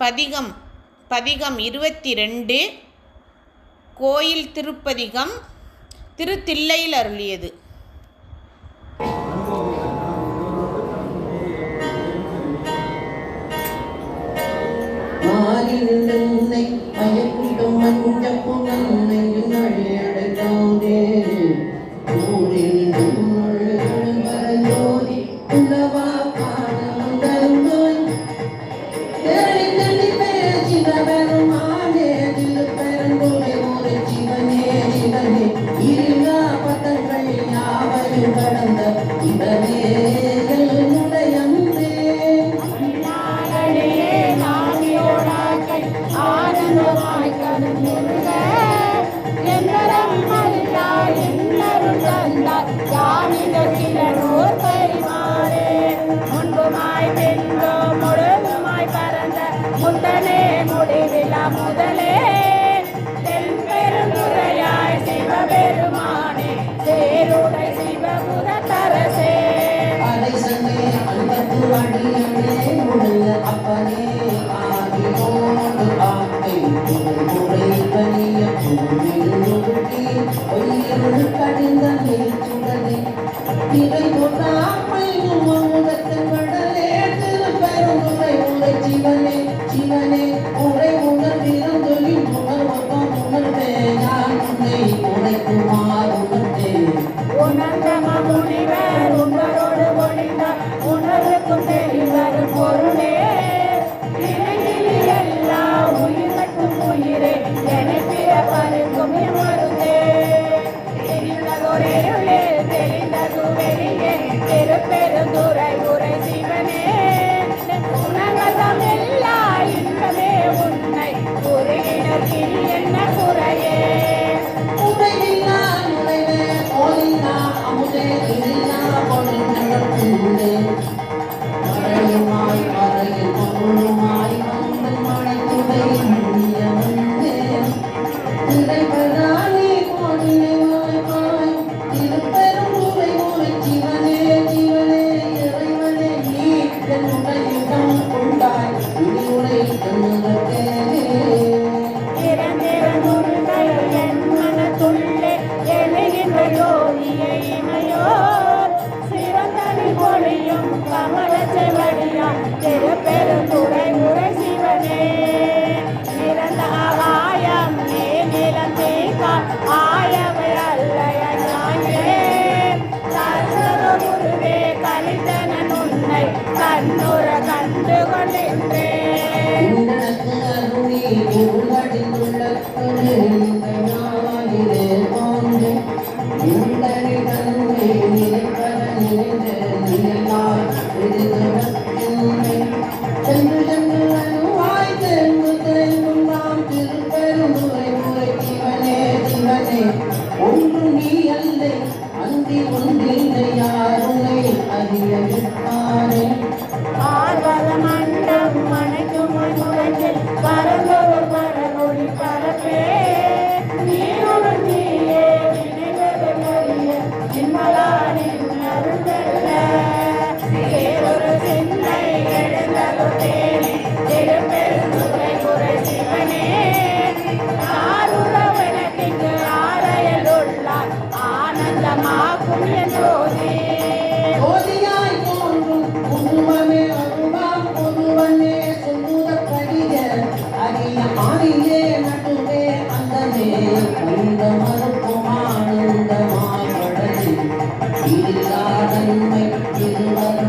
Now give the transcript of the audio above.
பதிகம் பதிகம் இருபத்தி ரெண்டு கோயில் திருப்பதிகம் திருத்தில்லையில் அருளியது. மஞ்சப்பு நன்மை கடந்த இடமேகள் நடையந்தே ஆனந்தமாய் கடந்த என்னரம் மறித்தாய் என்னரும் தந்தாய் யானிட முதலே. Deus. நாட்டிலே நடுவே அந்தமே குந்த மறுக்கும் இல்லாதன்மை இல்லாத